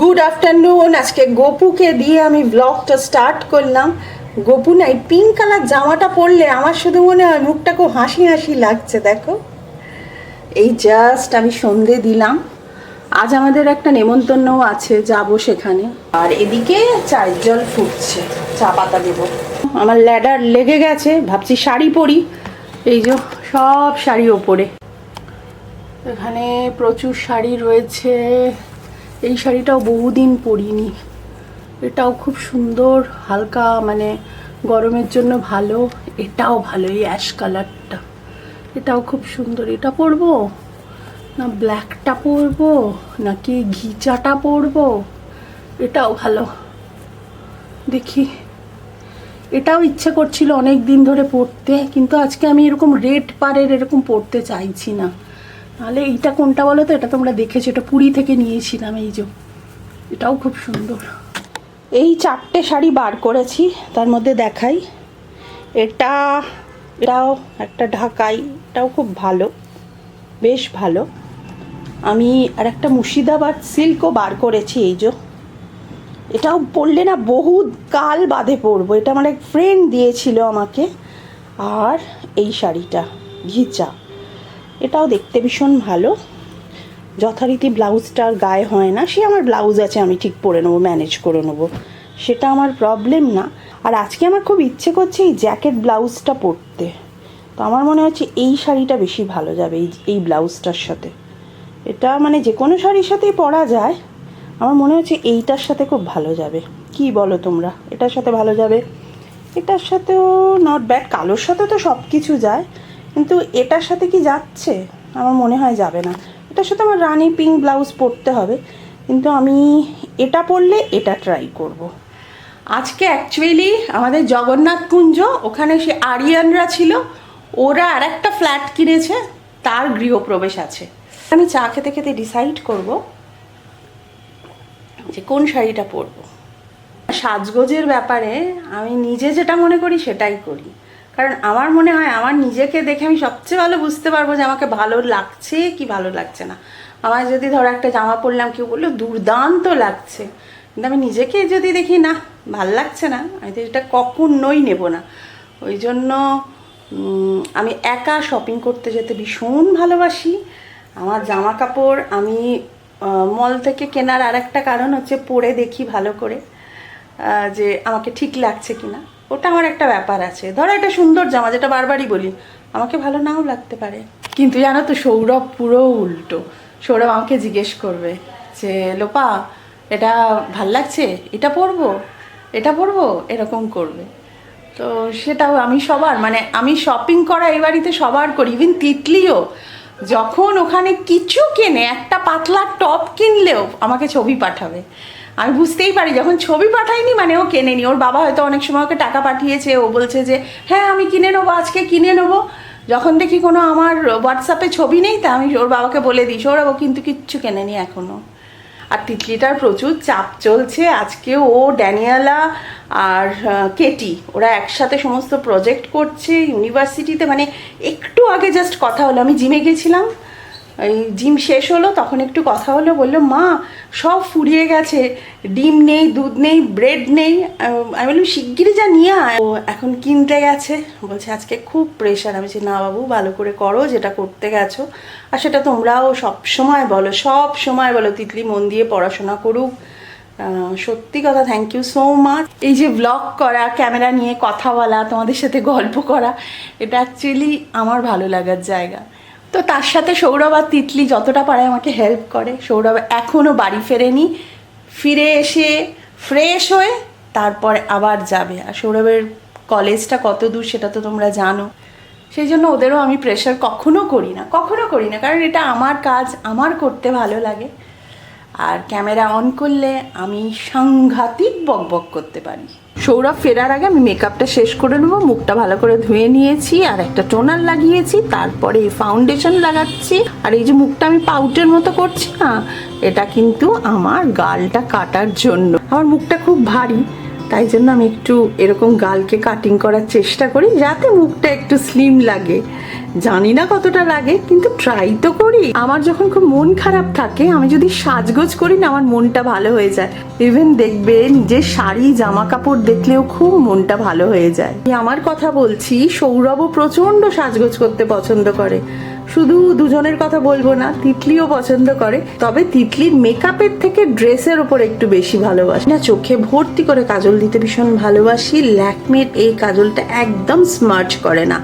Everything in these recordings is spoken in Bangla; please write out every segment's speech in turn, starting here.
গুড আফটারনুন আজকে গোপুকে দিয়ে আমি ব্লগটা স্টার্ট করলাম। গোপু না এই পিঙ্ক কালার জামাটা পরলে আমার শুধু মনে হয় মুখটা খুব হাসি হাসি লাগছে, দেখো। এই জাস্ট আমি সন্ধে দিলাম। আজ আমাদের একটা নেমন্তন্নও আছে, যাব সেখানে। আর এদিকে চায়ের জল ফুটছে, চা পাতা দেবো। আমার ল্যাডার লেগে গেছে, ভাবছি শাড়ি পরি। এই যে সব শাড়ি ওপরে। এখানে প্রচুর শাড়ি রয়েছে। এই শাড়িটাও বহুদিন পরিনি। এটাও খুব সুন্দর, হালকা মানে গরমের জন্য ভালো, এটাও ভালো, এই অ্যাশ কালারটা এটাও খুব সুন্দর। এটা পরবো? না ব্ল্যাকটা পরবো? নাকি ঘিচাটা পরবো? এটাও ভালো। দেখি। এটাও ইচ্ছে করছিল অনেক দিন ধরে পড়তে কিন্তু আজকে আমি এরকম রেড পারের এরকম পড়তে চাইছি না। নাহলে এইটা কোনটা বলো তো? এটা তোমরা দেখেছ, এটা পুরী থেকে নিয়েছিলাম এই যে। এটাও খুব সুন্দর। এই চারটে শাড়ি বার করেছি, তার মধ্যে দেখাই। এটা, এটাও একটা ঢাকাই, এটাও খুব ভালো, বেশ ভালো। আমি আর একটা মুর্শিদাবাদ সিল্কও বার করেছি এই যে। এটাও পরলে না বহু কাল বাদে পরবো, এটা আমার এক ফ্রেন্ড দিয়েছিল আমাকে। আর এই শাড়িটা, ঘিচা। এটাও দেখতে ভীষণ ভালো। যথারীতি ব্লাউজটার গায়ে হয় না। সে আমার ব্লাউজ আছে, আমি ঠিক পরে নেব, ম্যানেজ করে নেব। সেটা আমার প্রবলেম না। আর আজকে আমার খুব ইচ্ছে করছে এই জ্যাকেট ব্লাউজটা পরতে। তো আমার মনে হচ্ছে এই শাড়িটা বেশি ভালো যাবে, এই এই ব্লাউজটার সাথে। এটা মানে যে কোনো শাড়ির সাথেই পরা যায়। আমার মনে হচ্ছে এইটার সাথে খুব ভালো যাবে। কি বলো তোমরা? এটার সাথে ভালো যাবে? এটার সাথেও নট ব্যাড কালোর সাথে তো সব কিছু যায়। কিন্তু এটার সাথে কি যাচ্ছে? আমার মনে হয় যাবে না। এটার সাথে আমার রানি পিঙ্ক ব্লাউজ পরতে হবে। কিন্তু আমি এটা পরলে এটা ট্রাই করব। আজকে অ্যাকচুয়ালি আমাদের জগন্নাথ কুঞ্জ, ওখানে সে আরিয়ানরা ছিল। ওরা আর একটা ফ্ল্যাট কিনেছে, তার গৃহপ্রবেশ আছে। আমি চা খেতে খেতে ডিসাইড করব যে কোন শাড়িটা পরবো। সাজগোজের ব্যাপারে আমি নিজে যেটা মনে করি সেটাই করি। কারণ আমার মনে হয় আমার নিজেকে দেখে আমি সবচেয়ে ভালো বুঝতে পারব যে আমাকে ভালো লাগছে কি ভালো লাগছে না। আমার যদি ধরো একটা জামা পরলাম, কেউ বলল, দুর্দান্ত লাগছে। কিন্তু আমি নিজেকে যদি দেখি, না, ভালো লাগছে না। আমি তো এটা কখনোই নেব না। ওই জন্য আমি একা শপিং করতে যেতে ভীষণ ভালোবাসি। আমার জামা কাপড় আমি মল থেকে কেনার আর একটা কারণ হচ্ছে পরে দেখি ভালো করে যে আমাকে ঠিক লাগছে কিনা। ওটা আমার একটা ব্যাপার আছে। ধরো একটা সুন্দর জামা যেটা বারবারই বলি, আমাকে ভালো নাও লাগতে পারে। কিন্তু জানো তো, সৌরভ পুরো উল্টো। সৌরভ আমাকে জিজ্ঞেস করবে যে, লোপা, এটা ভালো লাগছে? এটা পরবো? এটা পরবো? এরকম করবে। তো সেটাও আমি সবার মানে আমি শপিং করা এই বাড়িতে সবার করি ইভেন তিতলিও। যখন ওখানে কিছু কেনে, একটা পাতলা টপ কিনলেও আমাকে ছবি পাঠাবে। আমি বুঝতেই পারি, যখন ছবি পাঠাইনি মানে ও কেনেনি। ওর বাবা হয়তো অনেক সময় ওকে টাকা পাঠিয়েছে, ও বলছে যে হ্যাঁ আমি কিনে নেব, আজকে কিনে নেব। যখন দেখি কোনো আমার হোয়াটসঅ্যাপে ছবি নেই, তা আমি ওর বাবাকে বলে দিই, সৌরভ কিন্তু কিচ্ছু কেনেনি এখনও আর তিতলিটার প্রচুর চাপ চলছে, আজকে ও, ড্যানিয়ালা আর কেটি, ওরা একসাথে সমস্ত প্রজেক্ট করছে, ইউনিভার্সিটিতে মানে একটু আগে জাস্ট কথা হলো, আমি জিমে গেছিলাম। এই জিম শেষ হলো, তখন একটু কথা হলো, বলল, মা, সব ফুরিয়ে গেছে। ডিম নেই, দুধ নেই, ব্রেড নেই। আমি বললাম, শিগগিরই যা নিয়ে আয়। ও এখন কিনতে গেছে। বলছে, আজকে খুব প্রেশার আমি বলছি, না বাবু, ভালো করে করো যেটা করতে গেছো। আর সেটা তোমরাও সব সময় বলো, সব সময় বলো, তিতলি মন দিয়ে পড়াশোনা করুক। সত্যি কথা থ্যাংক ইউ সো মাচ এই যে ব্লগ করা, ক্যামেরা নিয়ে কথা বলা, তোমাদের সাথে গল্প করা, এটা অ্যাকচুয়ালি আমার ভালো লাগার জায়গা। তো তার সাথে সৌরভ আর তিতলি যতটা পারে আমাকে হেল্প করে। সৌরভ এখনও বাড়ি ফেরেনি। ফিরে এসে ফ্রেশ হয়ে তারপরে আবার যাবে। আর সৌরভের কলেজটা কত দূর সেটা তো তোমরা জানো। সেই জন্য ওদেরও আমি প্রেশার কখনো করি না, কখনো করি না। কারণ এটা আমার কাজ, আমার করতে ভালো লাগে। আর ক্যামেরা অন করলে আমি সাংঘাতিক বক বক করতে পারি। সৌরভ ফেরার আগে আমি মেকআপটা শেষ করে নেব, মুখটা ভালো করে ধুয়ে নিয়েছি, আর একটা টোনার লাগিয়েছি, তারপরে ফাউন্ডেশন লাগাচ্ছি। আর এই যে মুখটা আমি পাউটের মতো করছি না, এটা কিন্তু আমার গালটা কাটার জন্য। আমার মুখটা খুব ভারী তাই জন্য আমি একটু এরকম গালকে কাটিং করার চেষ্টা করি, যাতে মুখটা একটু স্লিম লাগে। জানি না কতটা লাগে, কিন্তু ট্রাই তো করি। আমার যখন খুব মন খারাপ থাকে, আমি যদি সাজগোজ করি না, আমার মনটা ভালো হয়ে যায়। ইভেন দেখবে নিজের শাড়ি জামা কাপড় দেখলেও খুব মনটা ভালো হয়ে যায়। আমার কথা বলছি, সৌরভও প্রচণ্ড সাজগোজ করতে পছন্দ করে। শুধু দুজনের কথা বলব না, তিতলিও পছন্দ করে, তবে তিতলির মেকআপের থেকে ড্রেসের ওপর একটু বেশি ভালোবাসি। না, চোখে ভর্তি করে কাজল দিতে ভীষণ ভালোবাসি, ল্যাকমির এই কাজলটা একদম স্মার্চ করে না।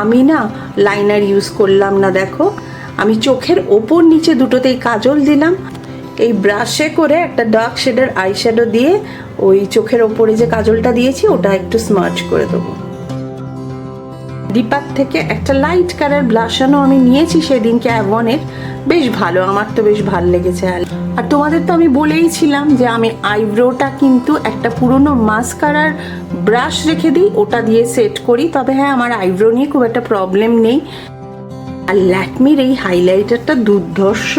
আমি না লাইনার ইউজ করলাম না, দেখো। আমি চোখের ওপর নিচে দুটোতেই কাজল দিলাম। এই ব্রাশে করে একটা ডার্ক শেডের আইশ্যাডো দিয়ে ওই চোখের ওপরে যে কাজলটা দিয়েছি, ওটা একটু স্মার্চ করে দেবো। দীপার থেকে একটা লাইট কালার ব্লাশানো আমি নিয়েছি সেদিনকে অ্যাভনের বেশ ভালো, আমার তো বেশ ভালো লেগেছে আর তোমাদের তো আমি বলেইছিলাম যে আমি আইব্রোটা কিন্তু একটা পুরনো মাস্কারার ব্রাশ রেখে দিই, ওটা দিয়ে সেট করি। তবে হ্যাঁ আমার আইব্রো নিয়ে খুব একটা প্রবলেম নেই। আর ল্যাকমির এই হাইলাইটারটা দুর্ধর্ষ।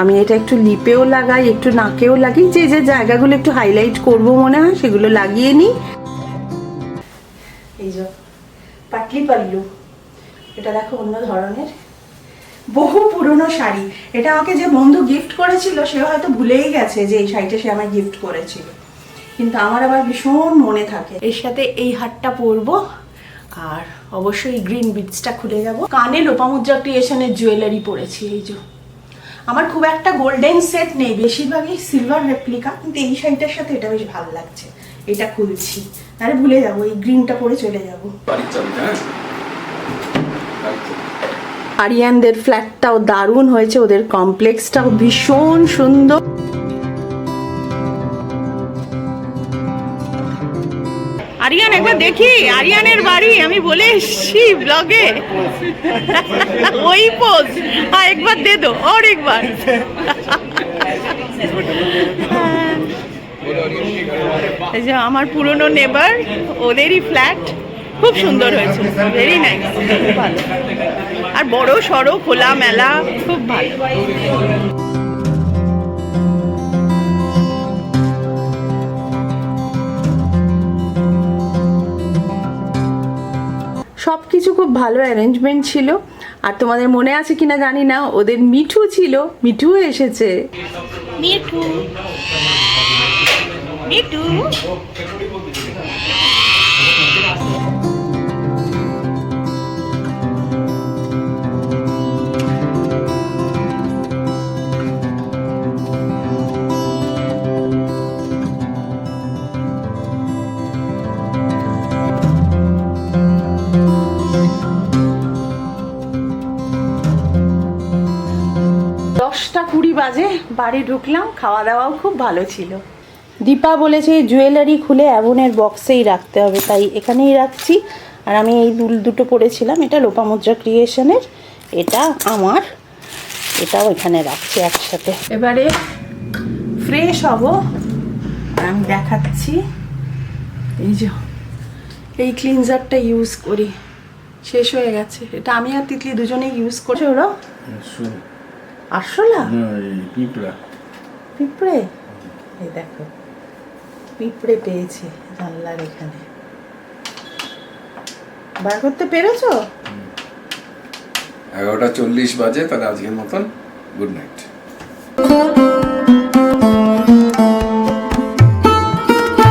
আমি এটা একটু লিপেও লাগাই, একটু নাকেও লাগাই। যে যে জায়গাগুলো একটু হাইলাইট করব মনে হয়, সেগুলো লাগিয়ে নিই। এই পাটলি পাল্লু। এটা দেখো অন্য ধরনের। বহু পুরনো শাড়ি। এটা আমাকে যে বন্ধু গিফট করেছিল, সে হয়তো ভুলেই গেছে যে এই শাড়িটা সে আমায় গিফট করেছিল। কিন্তু আমার আবার ভীষণ মনে থাকে। এর সাথে এই হারটা পরবো, আর অবশ্যই গ্রিন বিটসটা খুলে যাব। কানে লোপামুদ্রা ক্রিয়েশনের জুয়েলারি পরেছি, এই যে। আমার খুব একটা গোল্ডেন সেট নেই। বেশিরভাগই সিলভার রেপ্লিকা কিন্তু এই শাড়িটার সাথে এটা বেশ ভালো লাগছে। এটা খুলছি। তাহলে ভুলে যাব এই গ্রিনটা পরে চলে যাব। হ্যাঁ। আরিয়ানদের ফ্ল্যাটটাও দারুণ হয়েছে ওদের কমপ্লেক্সটাও ভীষণ সুন্দর। আরিয়ান একবার দেখি আরিয়ানের বাড়ি আমি বলে এসছি ব্লগে। ওই পোজ। হ্যাঁ একবার দে দো और একবার এই যে আমার পুরনো নেবার ওদেরই ফ্ল্যাট খুব সুন্দর হয়েছে। ভেরি নাইস খুব ভালো। আর বড় সড়ো খোলা মেলা খুব ভালো। সব কিছু খুব ভালো অ্যারেঞ্জমেন্ট ছিল। আর তোমাদের মনে আছে কিনা জানি না ওদের মিঠু ছিল। মিঠু এসেছে। মিঠু। দশটা কুড়ি বাজে বাড়ি ঢুকলাম খাওয়া দাওয়াও খুব ভালো ছিল। দীপা বলেছে জুয়েলারি খুলে অ্যাভনের বক্সেই রাখতে হবে তাই এখানেই রাখছি। আর আমি এই দুল দুটো পরেছিলাম এটা লোপামুদ্রা ক্রিয়েশনের এটা আমার এটাও এখানে রাখছি একসাথে। এবারে ফ্রেশ হব আমি দেখাচ্ছি। এই যে এই ক্লিনজারটা ইউজ করি শেষ হয়ে গেছে। এটা আমি আর তিতলি দুজনেই ইউজ করছি ওরা আরশোলা? না, এই পিঁপড়া। পিঁপড়ে? এই দেখো। পিঁপড়ে পেয়েছি জানলার এখানে। বার করতে পেরেছ? এগারোটা চল্লিশ বাজে, তাহলে আজকের মতন গুড নাইট।